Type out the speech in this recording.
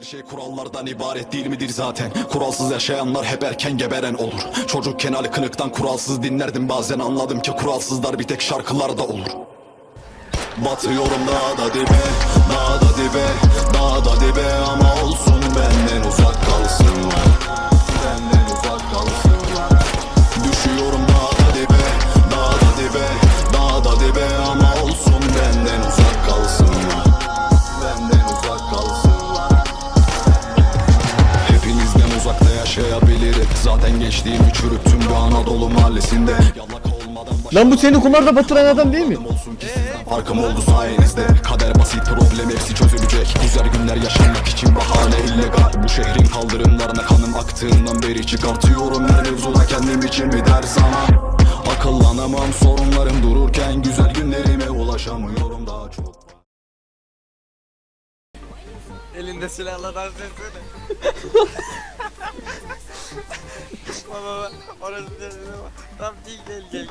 Her şey kurallardan ibaret değil midir zaten? Kuralsız yaşayanlar hep erken geberen olur. Çocukken Ali Kınık'tan kuralsız dinlerdim. Bazen Anladım ki kuralsızlar bir tek şarkılarda olur. Batıyorum daha da dibe, daha da dibe, daha da dibe yaşayabilirim. Zaten geçtiğimi çürüttüm bu Anadolu mahallesinde olmadan Lan bu seni kumarda batıran adam değil mi? olsun ki sizden farkım oldu sayenizde. Kader basit problem hepsi çözülecek. Güzel günler yaşamak için bahane illegal. Bu şehrin kaldırımlarına kanım aktığından beri Çıkartıyorum her mevzuda kendim için bir ders ama Akıllanamam sorunlarım dururken Güzel günlerime ulaşamıyorum daha çok. Elinde silahla dans etsene. baba baba. Orası. Tamam değil gel gel gel.